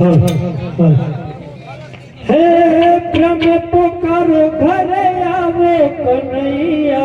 હે બ્રહ્મ પુકારો ઘરે આવે કનૈયા